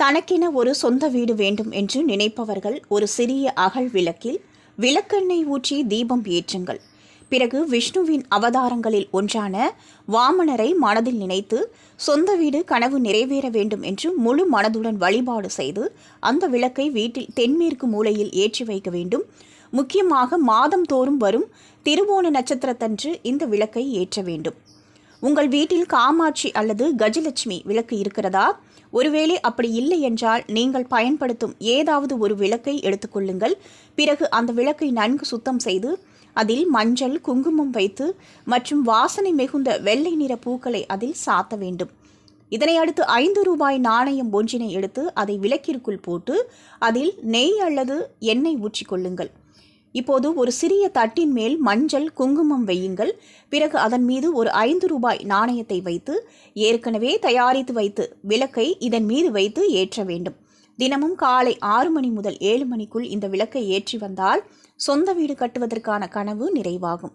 தனக்கென ஒரு சொந்த வீடு வேண்டும் என்று நினைப்பவர்கள் ஒரு சிறிய அகல் விளக்கில் விளக்கெண்ணெய் ஊற்றி தீபம் ஏற்றுங்கள். பிறகு விஷ்ணுவின் அவதாரங்களில் ஒன்றான வாமனரை மனதில் நினைத்து சொந்த வீடு கனவு நிறைவேற வேண்டும் என்று முழு மனதுடன் வழிபாடு செய்து அந்த விளக்கை வீட்டில் தென்மேற்கு மூலையில் ஏற்றி வைக்க வேண்டும். முக்கியமாக மாதம் தோறும் வரும் திருவோண நட்சத்திரத்தன்று இந்த விளக்கை ஏற்ற வேண்டும். உங்கள் வீட்டில் காமாட்சி அல்லது கஜலட்சுமி விளக்கு இருக்கிறதா? ஒருவேளை அப்படி இல்லை என்றால் நீங்கள் பயன்படுத்தும் ஏதாவது ஒரு விளக்கை எடுத்துக்கொள்ளுங்கள் பிறகு அந்த விளக்கை நன்கு சுத்தம் செய்து அதில் மஞ்சள் குங்குமம் வைத்து மற்றும் வாசனை மிகுந்த வெள்ளை நிற பூக்களை அதில் சாத்த வேண்டும். இதனை அடுத்து ஐந்து ரூபாய் நாணயம் ஒன்றினை எடுத்து அதை விளக்கிற்குள் போட்டு அதில் நெய் அல்லது எண்ணெய் ஊற்றிக்கொள்ளுங்கள் இப்போது ஒரு சிறிய தட்டின் மேல் மஞ்சள் குங்குமம் வையுங்கள். பிறகு அதன் மீது ஒரு ஐந்து ரூபாய் நாணயத்தை வைத்து ஏற்கனவே தயாரித்து வைத்து விளக்கை இதன் மீது வைத்து ஏற்ற வேண்டும். தினமும் காலை ஆறு மணி முதல் ஏழு மணிக்குள் இந்த விளக்கை ஏற்றி வந்தால் சொந்த வீடு கட்டுவதற்கான கனவு நிறைவாகும்.